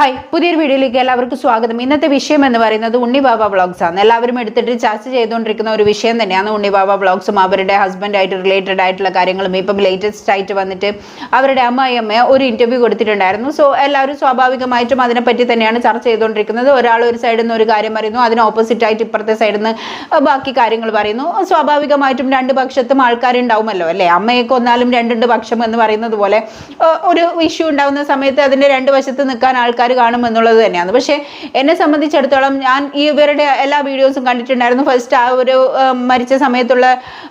Hi പുതിയൊരു വീഡിയോയിലേക്ക് എല്ലാവർക്കും സ്വാഗതം. ഇന്നത്തെ വിഷയം എന്ന് പറയുന്നത് ഉണ്ണി ബാബ വ്ളോഗ്സ് ആണ്. എല്ലാവരും എടുത്തിട്ട് ചർച്ച ചെയ്തുകൊണ്ടിരിക്കുന്ന ഒരു വിഷയം തന്നെയാണ് ഉണ്ണി ബാബ വ്ളോഗ്സും അവരുടെ ഹസ്ബൻഡായിട്ട് റിലേറ്റഡ് ആയിട്ടുള്ള കാര്യങ്ങളും ഇപ്പം ലേറ്റസ്റ്റ് ആയിട്ട് വന്നിട്ട് അവരുടെ അമ്മായിയമ്മ ഒരു ഇന്റർവ്യൂ കൊടുത്തിട്ടുണ്ടായിരുന്നു. സോ എല്ലാവരും സ്വാഭാവികമായിട്ടും അതിനെപ്പറ്റി തന്നെയാണ് ചർച്ച ചെയ്തുകൊണ്ടിരിക്കുന്നത്. ഒരാൾ ഒരു സൈഡിൽ നിന്ന് ഒരു കാര്യം പറയുന്നു അതിന് ഓപ്പോസിറ്റ് ആയിട്ട് ഇപ്പുറത്തെ സൈഡിൽ നിന്ന് ബാക്കി കാര്യങ്ങൾ പറയുന്നു. സ്വാഭാവികമായിട്ടും രണ്ട് പക്ഷത്തും ആൾക്കാരുണ്ടാവുമല്ലോ അല്ലേ? അമ്മയെ കൊന്നാലും രണ്ടുണ്ട് പക്ഷം എന്ന് പറയുന്നത് പോലെ ഒരു ഇഷ്യൂ ഉണ്ടാവുന്ന സമയത്ത് അതിന്റെ രണ്ട് വശത്ത് നിൽക്കാൻ ആൾക്കാർ കാണും എന്നുള്ളത് തന്നെയാണ്. പക്ഷേ എന്നെ സംബന്ധിച്ചിടത്തോളം ഞാൻ ഇവരുടെ എല്ലാ വീഡിയോസും കണ്ടിട്ടുണ്ടായിരുന്നു. ഫസ്റ്റ് ആ ഒരു മരിച്ച സമയത്തുള്ള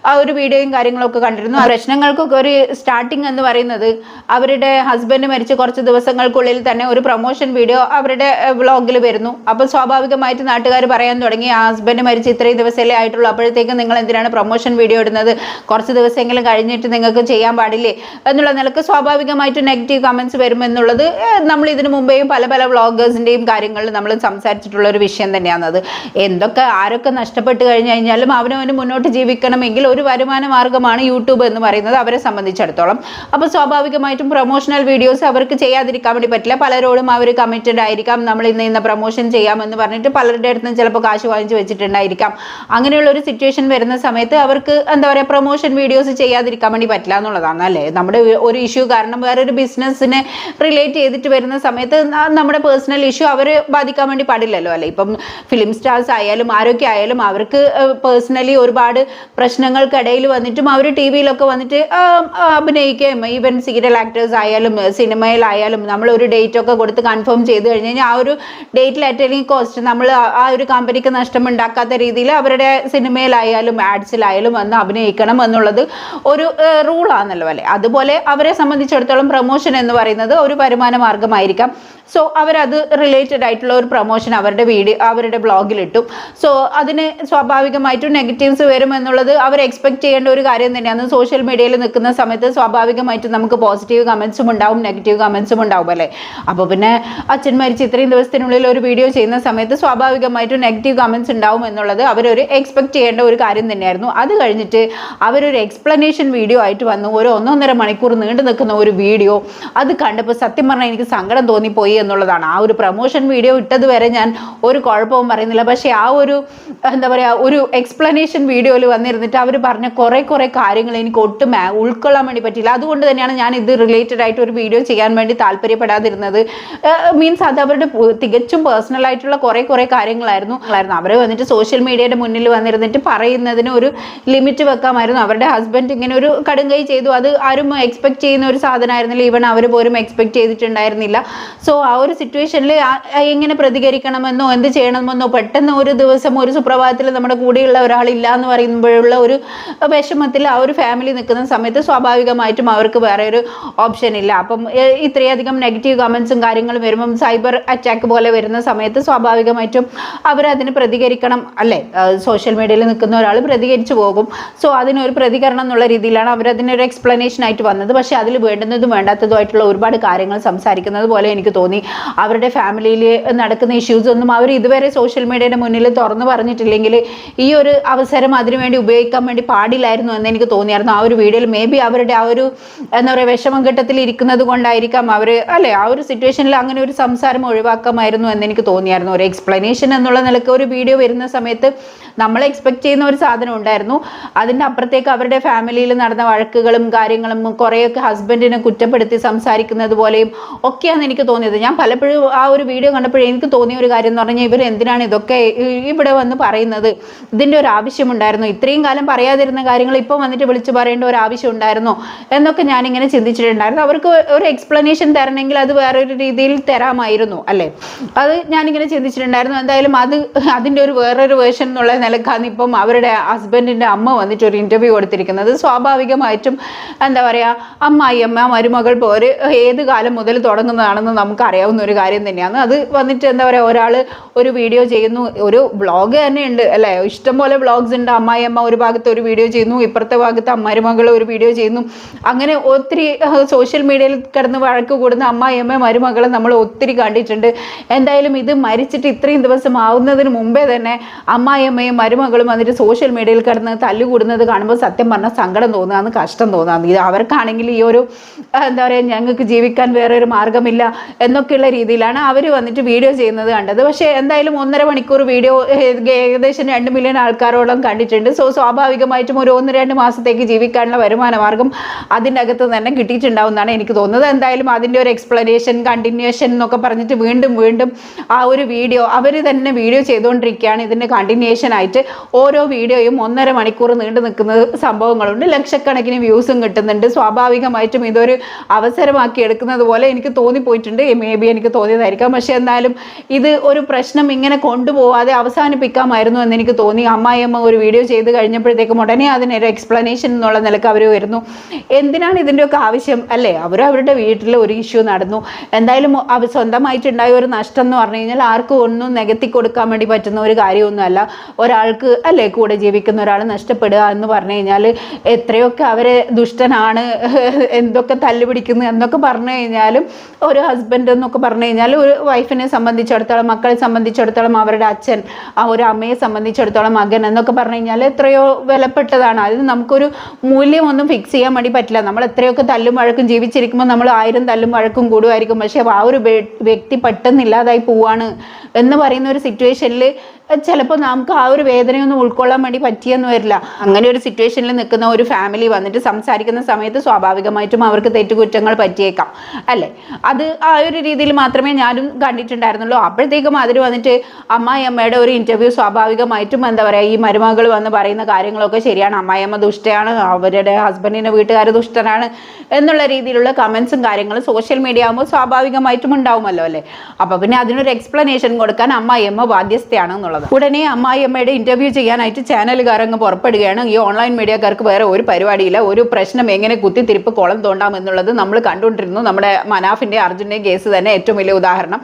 ആ ഒരു വീഡിയോയും കാര്യങ്ങളൊക്കെ കണ്ടിരുന്നു. പ്രശ്നങ്ങൾക്കൊക്കെ ഒരു സ്റ്റാർട്ടിങ് എന്ന് പറയുന്നത് അവരുടെ ഹസ്ബൻഡ് മരിച്ച കുറച്ച് ദിവസങ്ങൾക്കുള്ളിൽ തന്നെ ഒരു പ്രൊമോഷൻ വീഡിയോ അവരുടെ വ്ളോഗിൽ വരുന്നു. അപ്പോൾ സ്വാഭാവികമായിട്ട് നാട്ടുകാർ പറയാൻ തുടങ്ങി ആ ഹസ്ബൻഡ് മരിച്ച് ഇത്രയും ദിവസമല്ലേ ആയിട്ടുള്ളൂ. അപ്പോഴത്തേക്കും നിങ്ങൾ എന്തിനാണ് പ്രൊമോഷൻ വീഡിയോ ഇടുന്നത്? കുറച്ച് ദിവസമെങ്കിലും കഴിഞ്ഞിട്ട് നിങ്ങൾക്ക് ചെയ്യാൻ പാടില്ലേ? എന്നുള്ള നിലയ്ക്ക് സ്വാഭാവികമായിട്ട് നെഗറ്റീവ് കമൻസ് വരുമെന്നുള്ളത് നമ്മൾ ഇതിനു മുമ്പേയും പല പല വ്ളോഗേഴ്സിന്റെയും കാര്യങ്ങളിൽ നമ്മൾ സംസാരിച്ചിട്ടുള്ള ഒരു വിഷയം തന്നെയാണത് എന്തൊക്കെ ആരൊക്കെ നഷ്ടപ്പെട്ട് കഴിഞ്ഞു കഴിഞ്ഞാലും അവനവന് മുന്നോട്ട് ജീവിക്കണമെങ്കിൽ ഒരു വരുമാന മാർഗമാണ് യൂട്യൂബ് എന്ന് പറയുന്നത് അവരെ സംബന്ധിച്ചിടത്തോളം. അപ്പോൾ സ്വാഭാവികമായിട്ടും പ്രൊമോഷണൽ വീഡിയോസ് അവർക്ക് ചെയ്യാതിരിക്കാൻ വേണ്ടി പറ്റില്ല. പലരോടും അവർ കമ്മിറ്റഡ് ആയിരിക്കാം. നമ്മൾ ഇന്ന് ഇന്ന് പ്രൊമോഷൻ ചെയ്യാമെന്ന് പറഞ്ഞിട്ട് പലരുടെ അടുത്തും ചിലപ്പോൾ കാശ് വാങ്ങിച്ച് വെച്ചിട്ടുണ്ടായിരിക്കാം. അങ്ങനെയുള്ള ഒരു സിറ്റുവേഷൻ വരുന്ന സമയത്ത് അവർക്ക് എന്താ പറയുക പ്രൊമോഷൻ വീഡിയോസ് ചെയ്യാതിരിക്കാൻ വേണ്ടി പറ്റില്ല എന്നുള്ളതാണ് അല്ലേ? നമ്മുടെ ഒരു ഇഷ്യൂ കാരണം വേറൊരു ബിസിനസ്സിനെ റിലേറ്റ് ചെയ്തിട്ട് വരുന്ന സമയത്ത് നമ്മുടെ പേഴ്സണൽ ഇഷ്യൂ അവരെ ബാധിക്കാൻ വേണ്ടി പാടില്ലല്ലോ അല്ലേ? ഇപ്പം ഫിലിം സ്റ്റാർസ് ആയാലും ആരൊക്കെ ആയാലും അവർക്ക് പേഴ്സണലി ഒരുപാട് പ്രശ്നങ്ങൾക്കിടയിൽ വന്നിട്ടും അവർ ടി വിയിലൊക്കെ വന്നിട്ട് അഭിനയിക്കുകയും ഈവൻ സീരിയൽ ആക്ടേഴ്സ് ആയാലും സിനിമയിലായാലും നമ്മൾ ഒരു ഡേറ്റ് ഒക്കെ കൊടുത്ത് കൺഫേം ചെയ്ത് കഴിഞ്ഞ് കഴിഞ്ഞാൽ ആ ഒരു ഡേറ്റിൽ അറ്റൻഡിങ് കോസ്റ്റ് നമ്മൾ ആ- ഒരു കമ്പനിക്ക് നഷ്ടമുണ്ടാക്കാത്ത രീതിയിൽ അവരുടെ സിനിമയിലായാലും ആഡ്സിലായാലും വന്ന് അഭിനയിക്കണം എന്നുള്ളത് ഒരു റൂൾ ആണല്ലോ അല്ലേ? അതുപോലെ അവരെ സംബന്ധിച്ചിടത്തോളം പ്രൊമോഷൻ എന്ന് പറയുന്നത് ഒരു വരുമാന മാർഗമായിരിക്കാം സോ അവരത് റിലേറ്റഡ് ആയിട്ടുള്ള ഒരു പ്രൊമോഷൻ അവരുടെ വീഡിയോ അവരുടെ ബ്ലോഗിൽ ഇട്ടു സോ അതിന് സ്വാഭാവികമായിട്ടും നെഗറ്റീവ്സ് വരും എന്നുള്ളത് അവർ എക്സ്പെക്ട് ചെയ്യേണ്ട ഒരു കാര്യം തന്നെയാണ്. സോഷ്യൽ മീഡിയയിൽ നിൽക്കുന്ന സമയത്ത് സ്വാഭാവികമായിട്ടും നമുക്ക് പോസിറ്റീവ് കമൻസും ഉണ്ടാവും നെഗറ്റീവ് കമൻസും ഉണ്ടാവും അല്ലേ? അപ്പോൾ പിന്നെ അച്ഛൻ മരിച്ച് ഇത്രയും ദിവസത്തിനുള്ളിൽ ഒരു വീഡിയോ ചെയ്യുന്ന സമയത്ത് സ്വാഭാവികമായിട്ടും നെഗറ്റീവ് കമൻസ് ഉണ്ടാവും എന്നുള്ളത് അവരൊരു എക്സ്പെക്ട് ചെയ്യേണ്ട ഒരു കാര്യം തന്നെയായിരുന്നു. അത് കഴിഞ്ഞിട്ട് അവരൊരു എക്സ്പ്ലനേഷൻ വീഡിയോ ആയിട്ട് വന്നു. ഒരു ഒന്നൊന്നര മണിക്കൂർ നീണ്ടു നിൽക്കുന്ന ഒരു വീഡിയോ അത് കണ്ടപ്പോൾ സത്യം പറഞ്ഞാൽ എനിക്ക് സങ്കടം തോന്നിപ്പോയി എന്നുള്ളതാണ്. ആ ഒരു പ്രൊമോഷൻ വീഡിയോ ഇട്ടത് വരെ ഞാൻ ഒരു കുഴപ്പവും പറയുന്നില്ല. പക്ഷേ ആ ഒരു എന്താ പറയുക ഒരു എക്സ്പ്ലനേഷൻ വീഡിയോയിൽ വന്നിരുന്നിട്ട് അവർ പറഞ്ഞ കുറേ കുറേ കാര്യങ്ങൾ എനിക്ക് ഒട്ടും ഉൾക്കൊള്ളാൻ വേണ്ടി പറ്റില്ല അതുകൊണ്ട് തന്നെയാണ് ഞാൻ ഇത് റിലേറ്റഡ് ആയിട്ട് ഒരു വീഡിയോ ചെയ്യാൻ വേണ്ടി താല്പര്യപ്പെടാതിരുന്നത്. മീൻസ് അത് അവരുടെ തികച്ചും പേഴ്സണൽ ആയിട്ടുള്ള കുറേ കുറേ കാര്യങ്ങളായിരുന്നു. അവർ വന്നിട്ട് സോഷ്യൽ മീഡിയയുടെ മുന്നിൽ വന്നിരുന്നിട്ട് പറയുന്നതിന് ഒരു ലിമിറ്റ് വെക്കാമായിരുന്നു. അവരുടെ ഹസ്ബൻഡ് ഇങ്ങനെ ഒരു കടുങ്കൈ ചെയ്തു. അത് ആരും എക്സ്പെക്ട് ചെയ്യുന്ന ഒരു സാധനമായിരുന്നില്ല. ഈവൻ അവർ പോലും എക്സ്പെക്ട് ചെയ്തിട്ടുണ്ടായിരുന്നില്ല. സോ ആ ഒരു സിറ്റുവേഷനിൽ എങ്ങനെ പ്രതികരിക്കണമെന്നോ എന്ത് ചെയ്യണമെന്നോ പെട്ടെന്ന് ഒരു ദിവസം ഒരു സുപ്രഭാതത്തിൽ നമ്മുടെ കൂടെയുള്ള ഒരാളില്ല എന്ന് പറയുമ്പോഴുള്ള ഒരു വിഷമത്തിൽ ആ ഒരു ഫാമിലി നിൽക്കുന്ന സമയത്ത് സ്വാഭാവികമായിട്ടും അവർക്ക് വേറെ ഒരു ഓപ്ഷൻ ഇല്ല. അപ്പം ഇത്രയധികം നെഗറ്റീവ് കമൻസും കാര്യങ്ങളും വരുമ്പം സൈബർ അറ്റാക്ക് പോലെ വരുന്ന സമയത്ത് സ്വാഭാവികമായിട്ടും അവരതിന് പ്രതികരിക്കണം അല്ലേ? സോഷ്യൽ മീഡിയയിൽ നിൽക്കുന്ന ഒരാൾ പ്രതികരിച്ചു പോകും. സോ അതിനൊരു പ്രതികരണം എന്നുള്ള രീതിയിലാണ് അവരതിനൊരു എക്സ്പ്ലനേഷൻ ആയിട്ട് വന്നത്. പക്ഷേ അതിൽ വേണ്ടുന്നതും വേണ്ടാത്തതുമായിട്ടുള്ള ഒരുപാട് കാര്യങ്ങൾ സംസാരിക്കുന്നത് പോലെ എനിക്ക് തോന്നി. അവരുടെ ഫാമിലിയിൽ നടക്കുന്ന ഇഷ്യൂസ് ഒന്നും അവർ ഇതുവരെ സോഷ്യൽ മീഡിയയുടെ മുന്നിൽ തുറന്നു പറഞ്ഞിട്ടില്ലെങ്കിൽ ഈ ഒരു അവസരം അതിനുവേണ്ടി ഉപയോഗിക്കാൻ വേണ്ടി പാടില്ലായിരുന്നു എന്ന് എനിക്ക് തോന്നിയായിരുന്നു. ആ ഒരു വീഡിയോയിൽ മേ ബി അവരുടെ ആ ഒരു എന്താ പറയുക വിഷമം ഘട്ടത്തിൽ ഇരിക്കുന്നത് കൊണ്ടായിരിക്കാം അവർ അല്ലെ ആ ഒരു സിറ്റുവേഷനിൽ അങ്ങനെ ഒരു സംസാരം ഒഴിവാക്കാമായിരുന്നു എന്ന് എനിക്ക് തോന്നിയായിരുന്നു. ഒരു എക്സ്പ്ലനേഷൻ എന്നുള്ള നിലയ്ക്ക് ഒരു വീഡിയോ വരുന്ന സമയത്ത് നമ്മൾ എക്സ്പെക്ട് ചെയ്യുന്ന ഒരു സാധനം ഉണ്ടായിരുന്നു. അതിന്റെ അപ്പുറത്തേക്ക് അവരുടെ ഫാമിലിയിൽ നടന്ന വഴക്കുകളും കാര്യങ്ങളും കുറേയൊക്കെ ഹസ്ബൻഡിനെ കുറ്റപ്പെടുത്തി സംസാരിക്കുന്നത് പോലെയും ഒക്കെയാണ് എനിക്ക് തോന്നിയത്. ഞാൻ പലപ്പോഴും ആ ഒരു വീഡിയോ കണ്ടപ്പോഴേ എനിക്ക് തോന്നിയ ഒരു കാര്യം എന്ന് പറഞ്ഞാൽ ഇവർ എന്തിനാണ് ഇതൊക്കെ ഇവിടെ വന്ന് പറയുന്നത്? ഇതിന്റെ ഒരു ആവശ്യമുണ്ടായിരുന്നു. ഇത്രയും കാലം പറയാതിരുന്ന കാര്യങ്ങൾ ഇപ്പോൾ വന്നിട്ട് വിളിച്ചു പറയേണ്ട ഒരു ആവശ്യം ഉണ്ടായിരുന്നോ? എന്നൊക്കെ ഞാനിങ്ങനെ ചിന്തിച്ചിട്ടുണ്ടായിരുന്നു. അവർക്ക് ഒരു എക്സ്പ്ലനേഷൻ തരണമെങ്കിൽ അത് വേറൊരു രീതിയിൽ തരാമായിരുന്നു അല്ലേ? അത് ഞാനിങ്ങനെ ചിന്തിച്ചിട്ടുണ്ടായിരുന്നു. എന്തായാലും അത് അതിന്റെ ഒരു വേറൊരു വേർഷൻ എന്നുള്ള നിലക്കാണ് ഇപ്പം അവരുടെ ഹസ്ബൻഡിന്റെ അമ്മ വന്നിട്ട് ഒരു ഇന്റർവ്യൂ കൊടുത്തിരിക്കുന്നത്. സ്വാഭാവികമായിട്ടും എന്താ പറയുക അമ്മായിയമ്മ മരുമകൾ പോര് ഏത് കാലം മുതൽ തുടങ്ങുന്നതാണെന്ന് നമുക്ക് അറിയാവുന്ന ഒരു കാര്യം തന്നെയാണ്. അത് വന്നിട്ട് എന്താ പറയുക ഒരാൾ ഒരു വീഡിയോ ചെയ്യുന്നു. ഒരു ബ്ലോഗ് തന്നെ ഉണ്ട് അല്ലേ ഇഷ്ടംപോലെ ബ്ലോഗ്സ് ഉണ്ട്. അമ്മായിയമ്മ ഒരു ഭാഗത്ത് ഒരു വീഡിയോ ചെയ്യുന്നു ഇപ്പുറത്തെ ഭാഗത്ത് മരുമകൾ ഒരു വീഡിയോ ചെയ്യുന്നു. അങ്ങനെ ഒത്തിരി സോഷ്യൽ മീഡിയയിൽ കിടന്ന് വഴക്ക് കൂടുന്ന അമ്മായിയമ്മ മരുമകളെ നമ്മൾ ഒത്തിരി കണ്ടിട്ടുണ്ട്. എന്തായാലും ഇത് മരിച്ചിട്ട് ഇത്രയും ദിവസം ആവുന്നതിന് മുമ്പേ തന്നെ അമ്മായിയമ്മയും മരുമകളും വന്നിട്ട് സോഷ്യൽ മീഡിയയിൽ കിടന്ന് തല്ലുകൂടുന്നത് കാണുമ്പോൾ സത്യം പറഞ്ഞാൽ സങ്കടം തോന്നുകയാണ് കഷ്ടം തോന്നുകയാണ് ഇത് അവർക്കാണെങ്കിൽ ഈ ഒരു എന്താ പറയുക ഞങ്ങൾക്ക് ജീവിക്കാൻ വേറെ ഒരു മാർഗമില്ല എന്നൊക്കെയുള്ള എന്നുള്ള രീതിയിലാണ് അവർ വന്നിട്ട് വീഡിയോ ചെയ്യുന്നത് കണ്ടത്. പക്ഷേ എന്തായാലും ഒന്നര മണിക്കൂർ വീഡിയോ ഏകദേശം രണ്ട് മില്യൺ ആൾക്കാരോളം കണ്ടിട്ടുണ്ട്. സോ സ്വാഭാവികമായിട്ടും ഒരു ഒന്ന് രണ്ട് മാസത്തേക്ക് ജീവിക്കാനുള്ള വരുമാന മാർഗം അതിന്റെ അകത്ത് തന്നെ കിട്ടിയിട്ടുണ്ടാവുമെന്നാണ് എനിക്ക് തോന്നുന്നത്. എന്തായാലും അതിന്റെ ഒരു എക്സ്പ്ലനേഷൻ കണ്ടിന്യൂഷൻ എന്നൊക്കെ പറഞ്ഞിട്ട് വീണ്ടും വീണ്ടും ആ ഒരു വീഡിയോ അവർ തന്നെ വീഡിയോ ചെയ്തുകൊണ്ടിരിക്കുകയാണ്. ഇതിന്റെ കണ്ടിന്യൂഷൻ ആയിട്ട് ഓരോ വീഡിയോയും ഒന്നര മണിക്കൂർ നീണ്ടു നിൽക്കുന്ന സംഭവങ്ങളുണ്ട്. ലക്ഷക്കണക്കിന് വ്യൂസും കിട്ടുന്നുണ്ട്. സ്വാഭാവികമായിട്ടും ഇതൊരു അവസരമാക്കി എടുക്കുന്നത് പോലെ എനിക്ക് തോന്നിപ്പോയിട്ടുണ്ട്. മേ ബി എനിക്ക് തോന്നിയതായിരിക്കാം. പക്ഷേ എന്നാലും ഇത് ഒരു പ്രശ്നം ഇങ്ങനെ കൊണ്ടുപോവാതെ അവസാനിപ്പിക്കാമായിരുന്നു എന്ന് എനിക്ക് തോന്നി അമ്മായിയമ്മ ഒരു വീഡിയോ ചെയ്ത് കഴിഞ്ഞപ്പോഴത്തേക്കും ഉടനെ അതിനൊരു എക്സ്പ്ലനേഷൻ എന്നുള്ള നിലയ്ക്ക് അവർ വരുന്നു. എന്തിനാണ് ഇതിന്റെയൊക്കെ ആവശ്യം? അല്ലേ അവർ അവരുടെ വീട്ടിൽ ഒരു ഇഷ്യൂ നടന്നു. എന്തായാലും അവർ സ്വന്തമായിട്ടുണ്ടായ ഒരു നഷ്ടം എന്ന് പറഞ്ഞു കഴിഞ്ഞാൽ ആർക്കും ഒന്നും നികത്തി കൊടുക്കാൻ വേണ്ടി പറ്റുന്ന ഒരു കാര്യമൊന്നുമല്ല. ഒരാൾക്ക് അല്ലേ കൂടെ ജീവിക്കുന്ന ഒരാൾ നഷ്ടപ്പെടുക എന്ന് പറഞ്ഞു കഴിഞ്ഞാൽ എത്രയൊക്കെ അവരെ ദുഷ്ടനാണ് എന്തൊക്കെ തല്ലുപിടിക്കുന്നു എന്നൊക്കെ പറഞ്ഞു കഴിഞ്ഞാലും ഒരു ഹസ്ബൻഡ് എന്നൊക്കെ പറഞ്ഞു കഴിഞ്ഞാൽ ഒരു വൈഫിനെ സംബന്ധിച്ചിടത്തോളം മക്കളെ സംബന്ധിച്ചിടത്തോളം അവരുടെ അച്ഛൻ ആ ഒരു അമ്മയെ സംബന്ധിച്ചിടത്തോളം മകൻ എന്നൊക്കെ പറഞ്ഞു കഴിഞ്ഞാൽ എത്രയോ വിലപ്പെട്ടതാണ്. അതിന് നമുക്കൊരു മൂല്യമൊന്നും ഫിക്സ് ചെയ്യാൻ വേണ്ടി പറ്റില്ല. നമ്മൾ എത്രയൊക്കെ തല്ലും വഴക്കും ജീവിച്ചിരിക്കുമ്പോൾ നമ്മൾ ആയിരം തല്ലും വഴക്കും കൂടുമായിരിക്കും. പക്ഷേ ആ ഒരു വ്യക്തി പെട്ടെന്ന് ഇല്ലാതായി പോവാണ് എന്ന് പറയുന്ന ഒരു സിറ്റുവേഷനിൽ ചിലപ്പോൾ നമുക്ക് ആ ഒരു വേദനയൊന്നും ഉൾക്കൊള്ളാൻ വേണ്ടി പറ്റിയെന്ന് വരില്ല. അങ്ങനെ ഒരു സിറ്റുവേഷനിൽ നിൽക്കുന്ന ഒരു ഫാമിലി വന്നിട്ട് സംസാരിക്കുന്ന സമയത്ത് സ്വാഭാവികമായിട്ടും അവർക്ക് തെറ്റുകുറ്റങ്ങൾ പറ്റിയേക്കാം. അല്ലേ? അത് ആ ഒരു രീതിയിൽ മാത്രമേ ഞാനും കണ്ടിട്ടുണ്ടായിരുന്നുള്ളൂ. അപ്പോഴത്തേക്കും അതിൽ വന്നിട്ട് അമ്മായി അമ്മയുടെ ഒരു ഇന്റർവ്യൂ സ്വാഭാവികമായിട്ടും എന്താ പറയുക ഈ മരുമകൾ വന്ന് പറയുന്ന കാര്യങ്ങളൊക്കെ ശരിയാണ്. അമ്മായിയമ്മ ദുഷ്ടയാണ് അവരുടെ ഹസ്ബൻഡിന്റെ വീട്ടുകാർ ദുഷ്ടനാണ് എന്നുള്ള രീതിയിലുള്ള കമൻസും കാര്യങ്ങളും സോഷ്യൽ മീഡിയ ആകുമ്പോൾ സ്വാഭാവികമായിട്ടും ഉണ്ടാവുമല്ലോ അല്ലേ? അപ്പോൾ പിന്നെ അതിനൊരു എക്സ്പ്ലനേഷൻ കൊടുക്കാൻ അമ്മായിയമ്മ ബാധ്യസ്ഥയാണ് എന്നുള്ളത്. ഉടനെ അമ്മായിയമ്മയുടെ ഇന്റർവ്യൂ ചെയ്യാനായിട്ട് ചാനലുകാരങ്ങ് പുറപ്പെടുകയാണ്. ഈ ഓൺലൈൻ മീഡിയക്കാർക്ക് വേറെ ഒരു പരിപാടിയില്ല. ഒരു പ്രശ്നം എങ്ങനെ കുത്തിത്തിരിപ്പ് കുളം തോണ്ടാം എന്നുള്ളത് നമ്മൾ കണ്ടുകൊണ്ടിരുന്നു. നമ്മുടെ മനാഫിന്റെ അർജുന്റെ കേസ് തന്നെ ഏറ്റവും വലിയ ഉദാഹരണം.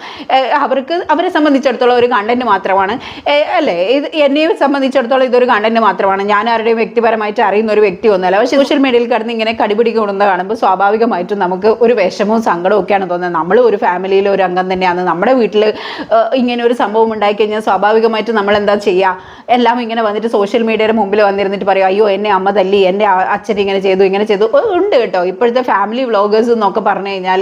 അവർക്ക് അവരെ സംബന്ധിച്ചിടത്തോളം ഒരു കണ്ടന്റ് മാത്രമാണ്. അല്ലേ? ഇത് എന്നെ സംബന്ധിച്ചിടത്തോളം ഇതൊരു കണ്ടന്റ് മാത്രമാണ്. ഞാൻ ആരുടെയും വ്യക്തിപരമായിട്ട് അറിയുന്ന ഒരു വ്യക്തി ഒന്നുമല്ല. പക്ഷേ സോഷ്യൽ മീഡിയയിൽ കിടന്ന് ഇങ്ങനെ കടിപിടി കൂടുന്നത് കാണുമ്പോൾ സ്വാഭാവികമായിട്ടും നമുക്ക് ഒരു വിഷമവും സങ്കടവും ഒക്കെയാണ് തോന്നുന്നത്. നമ്മൾ ഒരു ഫാമിലിയിലെ ഒരു അംഗം തന്നെയാണ്. നമ്മുടെ വീട്ടിൽ ഇങ്ങനെ ഒരു സംഭവം ഉണ്ടായിക്കഴിഞ്ഞാൽ സ്വാഭാവികമായിട്ടും നമ്മൾ എന്താ ചെയ്യുക എല്ലാം ഇങ്ങനെ വന്നിട്ട് സോഷ്യൽ മീഡിയയുടെ മുമ്പിൽ വന്നിരുന്നിട്ട് പറയും അയ്യോ എന്നെ അമ്മ തല്ലി എന്റെ അച്ഛൻ ഇങ്ങനെ ചെയ്തു ഇങ്ങനെ ചെയ്തു. ഉണ്ട് കേട്ടോ. ഇപ്പോഴത്തെ ഫാമിലി വ്ളോഗേഴ്സ് എന്നൊക്കെ പറഞ്ഞു കഴിഞ്ഞാൽ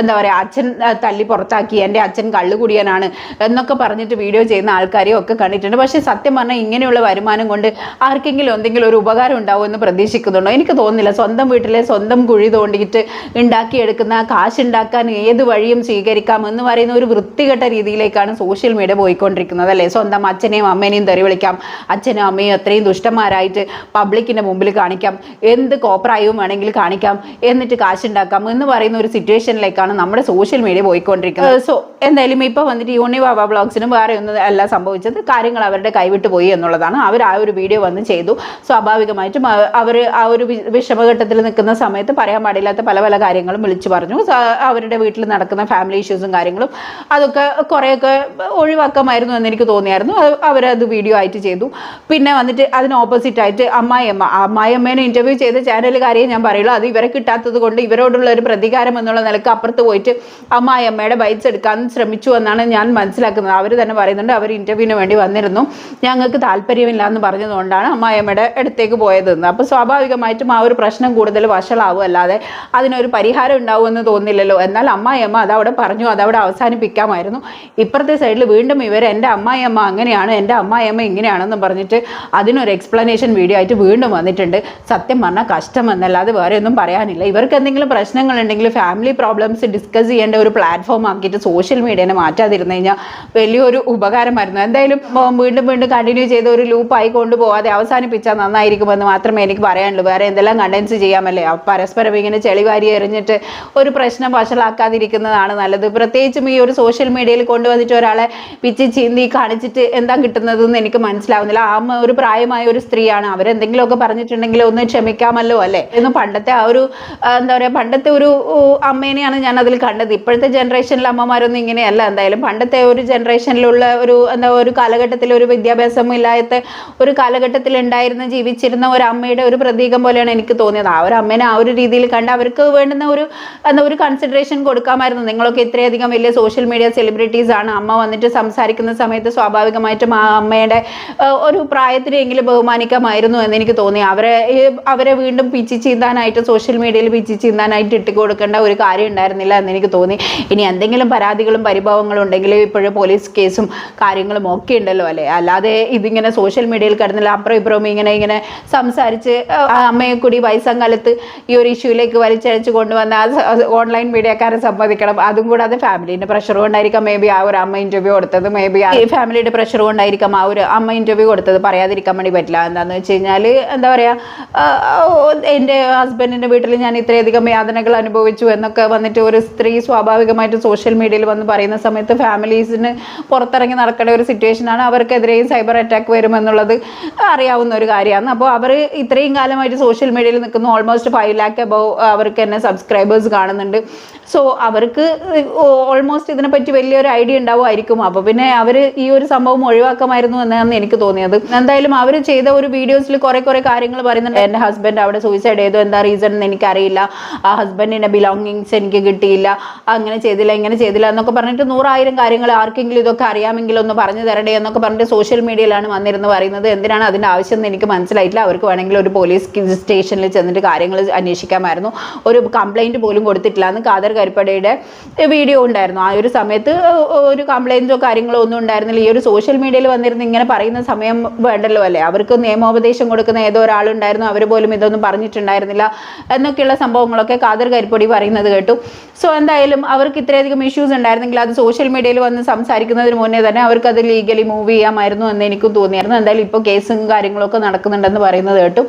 എന്താ പറയുക അച്ഛൻ തല്ലി പുറത്താക്കി എന്റെ അച്ഛൻ കള്ളുകുടിയനാണ് എന്നൊക്കെ പറഞ്ഞിട്ട് വീഡിയോ ചെയ്യുന്ന ആൾക്കാരെയും ഒക്കെ കണ്ടിട്ടുണ്ട്. പക്ഷേ സത്യം പറഞ്ഞാൽ ഇങ്ങനെയുള്ള വരുമാനം കൊണ്ട് ആർക്കെങ്കിലും എന്തെങ്കിലും ഒരു ഉപകാരം ഉണ്ടാവും എന്ന് പ്രതീക്ഷിക്കുന്നുണ്ടോ? എനിക്ക് തോന്നുന്നില്ല. സ്വന്തം വീട്ടിലെ സ്വന്തം കുഴി തോണ്ടിയിട്ട് ഉണ്ടാക്കിയെടുക്കുന്ന കാശ് ഉണ്ടാക്കാൻ ഏത് വഴിയും സ്വീകരിക്കാം എന്ന് പറയുന്ന ഒരു വൃത്തികെട്ട രീതിയിലേക്കാണ് സോഷ്യൽ മീഡിയ പോയിക്കൊണ്ടിരിക്കുന്നത് അല്ലേ? സ്വന്തം അച്ഛനെയും അമ്മേനെയും തെറി വിളിക്കാം. അച്ഛനും അമ്മയും അത്രയും ദുഷ്ടന്മാരായിട്ട് പബ്ലിക്കിന്റെ മുമ്പിൽ കാണിക്കാം. എന്ത് കോപ്രായവും വേണമെങ്കിൽ കാണിക്കാം. എന്നിട്ട് കാശുണ്ടാക്കാം എന്ന് പറയുന്ന ഒരു സിറ്റുവേഷനിലേക്കാണ് നമ്മുടെ സോഷ്യൽ മീഡിയ പോയിക്കൊണ്ടിരിക്കുന്നത്. സോ എന്തായാലും ഇപ്പോൾ വന്നിട്ട് യൂണി ബാബ ബ്ലോഗ്സിനും വേറെ ഒന്നും അല്ല സംഭവിച്ചത്. കാര്യങ്ങൾ അവരുടെ കൈവിട്ട് പോയി എന്നുള്ളതാണ്. അവർ ആ ഒരു വീഡിയോ വന്ന് ചെയ്തു. സ്വാഭാവികമായിട്ടും അവർ ആ ഒരു വിഷമഘട്ടത്തിൽ നിൽക്കുന്ന സമയത്ത് പറയാൻ പാടില്ലാത്ത പല പല കാര്യങ്ങളും വിളിച്ചു പറഞ്ഞു. അവരുടെ വീട്ടിൽ നടക്കുന്ന ഫാമിലി ഇഷ്യൂസും കാര്യങ്ങളും അതൊക്കെ കുറേയൊക്കെ ഒഴിവാക്കാമായിരുന്നു എന്ന് എനിക്ക് തോന്നിയായിരുന്നു. അത് അവരത് വീഡിയോ ആയിട്ട് ചെയ്തു. പിന്നെ വന്നിട്ട് അതിന് ഓപ്പോസിറ്റ് ആയിട്ട് അമ്മായിയമ്മ അമ്മായിയമ്മേനെ ഇന്റർവ്യൂ ചെയ്ത ചാനലുകാരെയും ഞാൻ പറയുള്ളൂ. അത് ഇവരെ കിട്ടാത്തത് കൊണ്ട് ഇവരോടുള്ള ഒരു പ്രതികാരം എന്നുള്ള നിലയ്ക്ക് അപ്പുറത്ത് പോയിട്ട് അമ്മായിയമ്മയുടെ ബൈറ്റ്സ് എടുക്കാൻ ശ്രമിച്ചു എന്നാണ് ഞാൻ മനസ്സിലാക്കുന്നത്. അവർ തന്നെ പറയുന്നുണ്ട് അവർ ഇന്റർവ്യൂവിന് വേണ്ടി വന്നിരുന്നു. ഞങ്ങൾക്ക് താല്പര്യമില്ല എന്ന് പറഞ്ഞതുകൊണ്ടാണ് അമ്മായിയമ്മയുടെ അടുത്തേക്ക് പോയതെന്ന്. അപ്പോൾ സ്വാഭാവികമായിട്ടും ആ ഒരു പ്രശ്നം കൂടുതൽ വഷളാവും അല്ലാതെ അതിനൊരു പരിഹാരം ഉണ്ടാവുമെന്ന് തോന്നില്ലല്ലോ. എന്നാൽ അമ്മായിയമ്മ അതവിടെ പറഞ്ഞു അതവിടെ അവസാനിപ്പിക്കാമായിരുന്നു. ഇപ്പുറത്തെ സൈഡിൽ വീണ്ടും ഇവർ എന്റെ അമ്മായിയമ്മ അങ്ങനെയാണ് എന്റെ അമ്മായിയമ്മ ഇങ്ങനെയാണെന്നും പറഞ്ഞിട്ട് അതിനൊരു എക്സ്പ്ലനേഷൻ വീഡിയോ ആയിട്ട് വീണ്ടും വന്നിട്ടുണ്ട്. സത്യം പറഞ്ഞാൽ കഷ്ടം എന്നല്ലാതെ വേറെ ഒന്നും പറയാനില്ല. ഇവർക്ക് എന്തെങ്കിലും പ്രശ്നങ്ങൾ ഉണ്ടെങ്കിൽ ഫാമിലി പ്രോബ്ലംസ് ഡിസ്കസ് ചെയ്യേണ്ട ഒരു പ്ലാറ്റ്ഫോം ആക്കിയിട്ട് സോഷ്യൽ മീഡിയനെ മാറ്റാതിരുന്നു കഴിഞ്ഞാൽ വലിയൊരു ഉപകാരമായിരുന്നു. എന്തായാലും വീണ്ടും വീണ്ടും കണ്ടിന്യൂ ചെയ്ത് ഒരു ലൂപ്പായി കൊണ്ടുപോകാതെ അവസാനിപ്പിച്ചാൽ നന്നായിരിക്കുമെന്ന് മാത്രമേ എനിക്ക് പറയാനുള്ളൂ. വേറെ എന്തെല്ലാം കണ്ടൻസ് ചെയ്യാമല്ലേ? പരസ്പരം ഇങ്ങനെ ചെളിവാരി എറിഞ്ഞിട്ട് ഒരു പ്രശ്നം വഷളാക്കാതിരിക്കുന്നതാണ് നല്ലത്. പ്രത്യേകിച്ചും ഈ ഒരു സോഷ്യൽ മീഡിയയിൽ കൊണ്ടുവന്നിട്ട് ഒരാളെ പിച്ചി ചീന്തി കാണിച്ചിട്ട് എന്താ കിട്ടുന്നതെന്ന് എനിക്ക് മനസ്സിലാവുന്നില്ല. ആ ഒരു പ്രായമായ ഒരു സ്ത്രീയാണ്. അവരെന്തെങ്കിലുമൊക്കെ പറഞ്ഞിട്ടുണ്ടെങ്കിൽ ഒന്ന് ക്ഷമിക്കാമല്ലോ അല്ലേ? എന്ന് പണ്ടത്തെ ആ ഒരു എന്താ പറയുക പണ്ടത്തെ ഒരു അമ്മേനെയാണ് ഞാൻ അതിൽ കണ്ടത്. ഇപ്പോഴത്തെ ജനറേഷനിലെ അമ്മമാരൊന്നും ഇങ്ങനെയല്ല. എന്തായാലും പണ്ടത്തെ ഒരു ജനറേഷനിലുള്ള ഒരു എന്താ ഒരു കാലഘട്ടത്തിൽ ഒരു വിദ്യാഭ്യാസം ഇല്ലാത്ത ഒരു കാലഘട്ടത്തിൽ ഉണ്ടായിരുന്ന ജീവിച്ചിരുന്ന ഒരു അമ്മയുടെ ഒരു പ്രതീകം പോലെയാണ് എനിക്ക് തോന്നിയത്. ആ ഒരു അമ്മേനെ ആ ഒരു രീതിയിൽ കണ്ട് അവർക്ക് വേണ്ടുന്ന ഒരു എന്താ ഒരു കൺസിഡറേഷൻ കൊടുക്കാമായിരുന്നു. നിങ്ങളൊക്കെ ഇത്രയധികം വലിയ സോഷ്യൽ മീഡിയ സെലിബ്രിറ്റീസ് ആണ്. അമ്മ വന്നിട്ട് സംസാരിക്കുന്ന സമയത്ത് സ്വാഭാവികമായിട്ടും ആ അമ്മയുടെ ഒരു പ്രായത്തിനെങ്കിലും ബഹുമാനിക്കാമായിരുന്നു എന്ന് എനിക്ക് തോന്നി. അവരെ അവരെ വീണ്ടും പിച്ചി ചീന്താനായിട്ട് സോഷ്യൽ മീഡിയയിൽ പിച്ചി ചീന്താനായിട്ട് ഇട്ട് കൊടുക്കേണ്ട ഒരു കാര്യം ഉണ്ടായിരുന്നില്ല എന്ന് എനിക്ക് തോന്നി. ഇനി എന്തെങ്കിലും പരാതികളും പരിഭവങ്ങളും ഉണ്ടെങ്കിൽ ഇപ്പോഴും പോലീസ് കേസും കാര്യങ്ങളും ഒക്കെ ഉണ്ടല്ലോ അല്ലേ? അല്ലാതെ ഇതിങ്ങനെ സോഷ്യൽ മീഡിയയിൽ കിടന്നില്ല. അപ്പുറം ഇപ്പുറം ഇങ്ങനെ ഇങ്ങനെ സംസാരിച്ച് അമ്മയെ കൂടി വയസ്സാം കാലത്ത് ഈ ഒരു ഇഷ്യൂയിലേക്ക് വലിച്ചഴച്ച് കൊണ്ടുവന്ന ഓൺലൈൻ മീഡിയക്കാരെ സമ്മതിക്കണം. അതും കൂടാതെ ഫാമിലിന്റെ പ്രഷർ കൊണ്ടായിരിക്കാം മേ ബി ആ ഒരു അമ്മ ഇന്റർവ്യൂ കൊടുത്തത്. മേ ബി ഫാമിലിയുടെ പ്രഷർ കൊണ്ടായിരിക്കാം ആ ഒരു അമ്മ ഇന്റർവ്യൂ കൊടുത്തത്. പറയാതിരിക്കാൻ വേണ്ടി പറ്റില്ല. എന്താണെന്ന് വെച്ച് കഴിഞ്ഞാൽ എന്താ പറയുക എന്റെ ഹസ്ബൻഡിന്റെ വീട്ടിൽ ഞാൻ ഇത്രയധികം യാതനകൾ അനുഭവിച്ചു എന്നൊക്കെ വന്നിട്ട് ഒരു സ്ത്രീ സ്വാഭാവികമായിട്ട് സോഷ്യൽ മീഡിയയിൽ വന്ന് പറയുന്ന സമയത്ത് ഫാമിലീസിന് പുറത്തിറങ്ങി നടക്കേണ്ട ഒരു സിറ്റുവേഷനാണ് അവർക്കെതിരെയും സൈബർ അറ്റാക്ക് വരുമെന്നുള്ളത് അറിയാവുന്ന ഒരു കാര്യമാണ്. അപ്പോൾ അവർ ഇത്രയും കാലമായിട്ട് സോഷ്യൽ മീഡിയയിൽ നിൽക്കുന്നു. ഓൾമോസ്റ്റ് ഫൈവ് ലാക്ക് അബവ് അവർക്ക് തന്നെ സബ്സ്ക്രൈബേഴ്സ് കാണുന്നുണ്ട്. സോ അവർക്ക് ഓൾമോസ്റ്റ് ഇതിനെപ്പറ്റി വലിയൊരു ഐഡിയ ഉണ്ടാവുമായിരിക്കും. അപ്പോൾ പിന്നെ അവർ ഈ ഒരു സംഭവം ഒഴിവാക്കാമായിരുന്നു എന്നാണ് എനിക്ക് തോന്നിയത്. എന്തായാലും അവർ ചെയ്ത ഒരു വീഡിയോസിൽ കുറെ കുറെ കാര്യങ്ങൾ പറയുന്നുണ്ട്. എന്റെ ഹസ്ബൻഡ് അവിടെ സൂയിസൈഡ് ചെയ്തു. എന്താ റീസൺ എന്ന് എനിക്കറിയില്ല. ആ ഹസ്ബൻഡിന്റെ ബിലോങ്ങിങ്സ് എനിക്ക് കിട്ടിയില്ല. അങ്ങനെ ചെയ്തില്ല ഇങ്ങനെ ചെയ്തില്ല എന്നൊക്കെ പറഞ്ഞിട്ട് നൂറായിരം കാര്യങ്ങൾ ആർക്കെങ്കിലും ഇതൊക്കെ അറിയാമെങ്കിൽ ഒന്ന് പറഞ്ഞു തരണ്ടേ എന്നൊക്കെ പറഞ്ഞിട്ട് സോഷ്യൽ മീഡിയയിലാണ് വന്നിരുന്ന് പറയുന്നത്. എന്തിനാണ് അതിന്റെ ആവശ്യം എന്ന് എനിക്ക് മനസ്സിലായിട്ടില്ല. അവർക്ക് വേണമെങ്കിൽ ഒരു പോലീസ് സ്റ്റേഷനിൽ ചെന്നിട്ട് കാര്യങ്ങൾ അന്വേഷിക്കാമായിരുന്നു. ഒരു കംപ്ലൈന്റ് പോലും കൊടുത്തിട്ടില്ല എന്ന് കാദർ കരിപ്പടയുടെ വീഡിയോ ഉണ്ടായിരുന്നു. ആ ഒരു സമയത്ത് ഒരു കംപ്ലൈന്റോ കാര്യങ്ങളോ ഒന്നും ഉണ്ടായിരുന്നില്ല. ഈ ഒരു സോഷ്യൽ മീഡിയയിൽ വന്നിരുന്ന് ഇങ്ങനെ പറയുന്ന സമയം വേണ്ടല്ലോ അല്ലേ? അവർക്ക് നിയമോപദേശം കൊടുക്കുന്ന ഏതോ ഒരാളുണ്ടായിരുന്നു അവർ പോലും ഇതൊന്നും പറഞ്ഞിട്ടുണ്ടായിരുന്നില്ല എന്നൊക്കെയുള്ള സംഭവങ്ങളൊക്കെ കാതർ കരിപ്പൊടി പറയുന്നത് കേട്ടു. സോ എന്തായാലും അവർക്ക് ഇത്രയധികം ഇഷ്യൂസ് ഉണ്ടായിരുന്നെങ്കിൽ അത് സോഷ്യൽ മീഡിയയിൽ വന്ന് സംസാരിക്കുന്നതിന് മുന്നേ തന്നെ അവർക്ക് അത് ലീഗലി മൂവ് ചെയ്യാമായിരുന്നു എന്ന് എനിക്കും തോന്നിയായിരുന്നു. എന്തായാലും ഇപ്പോൾ കേസും കാര്യങ്ങളൊക്കെ നടക്കുന്നുണ്ടെന്ന് പറയുന്നത് കേട്ടു.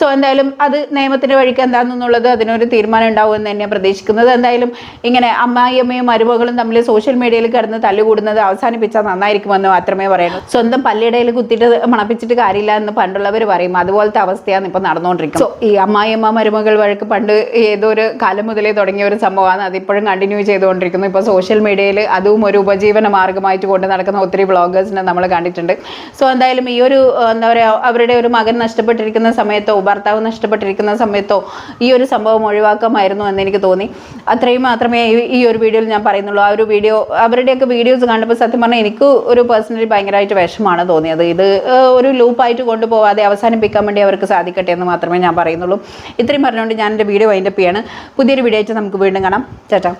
സോ എന്തായാലും അത് നിയമത്തിന്റെ വഴിക്ക് എന്താണെന്നുള്ളത് അതിനൊരു തീരുമാനം ഉണ്ടാവും എന്ന് തന്നെയാണ് പ്രതീക്ഷിക്കുന്നത്. എന്തായാലും ഇങ്ങനെ അമ്മായിയമ്മയും മരുമകളും തമ്മിൽ സോഷ്യൽ മീഡിയയിൽ കിടന്ന് തല്ലുകൂടുന്നത് അവസാനിപ്പിച്ചാൽ നന്നായിരിക്കുമെന്ന് മാത്രമേ പറയുള്ളൂ സ്വന്തം പല്ലിടയിൽ കുത്തിയിട്ട് മണപ്പിച്ചിട്ട് കാര്യമില്ല എന്ന് പണ്ടുള്ളവർ പറയും. അതുപോലത്തെ അവസ്ഥയാണ് ഇപ്പൊ നടന്നുകൊണ്ടിരിക്കുന്നത്. സോ ഈ അമ്മായിയമ്മ മരുമകൾ വഴക്ക് പണ്ട് ഏതോ ഒരു കാലം മുതലേ തുടങ്ങിയ ഒരു സംഭവമാണ്. അതിപ്പോഴും കണ്ടിന്യൂ ചെയ്തുകൊണ്ടിരിക്കുന്നു. ഇപ്പോൾ സോഷ്യൽ മീഡിയയിൽ അതും ഒരു ഉപജീവന മാർഗമായിട്ട് കൊണ്ട് നടക്കുന്ന ഒത്തിരി ബ്ലോഗേഴ്സിനെ നമ്മൾ കണ്ടിട്ടുണ്ട്. സോ എന്തായാലും ഈ ഒരു എന്താ പറയുക അവരുടെ ഒരു മകൻ നഷ്ടപ്പെട്ടിരിക്കുന്ന സമയത്തോ ഭർത്താവ് നഷ്ടപ്പെട്ടിരിക്കുന്ന സമയത്തോ ഈ ഒരു സംഭവം ഒഴിവാക്കാമായിരുന്നു എന്ന് എനിക്ക് തോന്നി. അത്രയും മാത്രമേ ഈ- ഈ ഒരു വീഡിയോയിൽ ഞാൻ പറയുന്നുള്ളൂ. ആ ഒരു വീഡിയോ അവരുടെയൊക്കെ വീഡിയോസ് കണ്ടപ്പോൾ സത്യം പറഞ്ഞാൽ എനിക്ക് ഒരു പേഴ്സണലി ഭയങ്കരമായിട്ട് വിഷമാണ് തോന്നിയത്. ഇത് ഒരു ലൂപ്പായിട്ട് കൊണ്ടുപോകാതെ അവസാനിപ്പിക്കാൻ വേണ്ടി അവർക്ക് സാധിക്കട്ടെ എന്ന് മാത്രമേ ഞാൻ പറയുന്നുള്ളൂ. ഇത്രയും പറഞ്ഞുകൊണ്ട് ഞാൻ എന്റെ വീഡിയോ വൈൻഡപ്പ് ചെയ്യാണ്. പുതിയൊരു വീഡിയോ ആയിട്ട് നമുക്ക് വീണ്ടും കാണാം. ചേട്ടാ